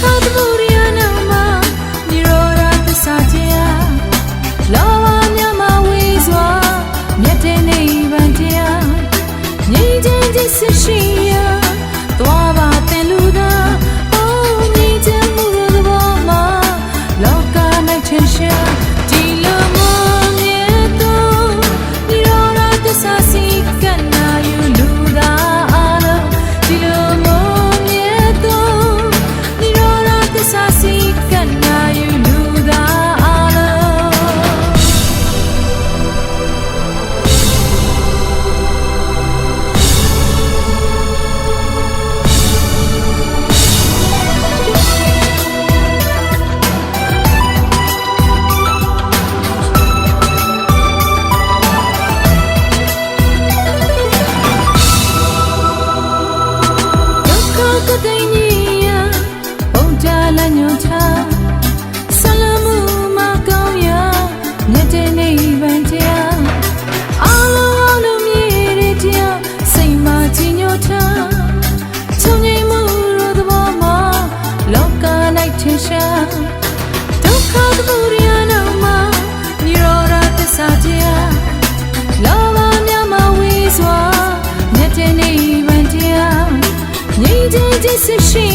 kadro ကသိညီယပုံကြလညွန်ချဆလမှုမကောင်းရမြတ်တဲ့နိဗ္ဗာန်တရားအလုံးလုံးမြေတွေတရားစိတ်မှာကြီးညိုထားချုံငိမ်မှုတို့သဘောမှာလောက၌ထင်ရှားဒုက္ခသဘော insistir.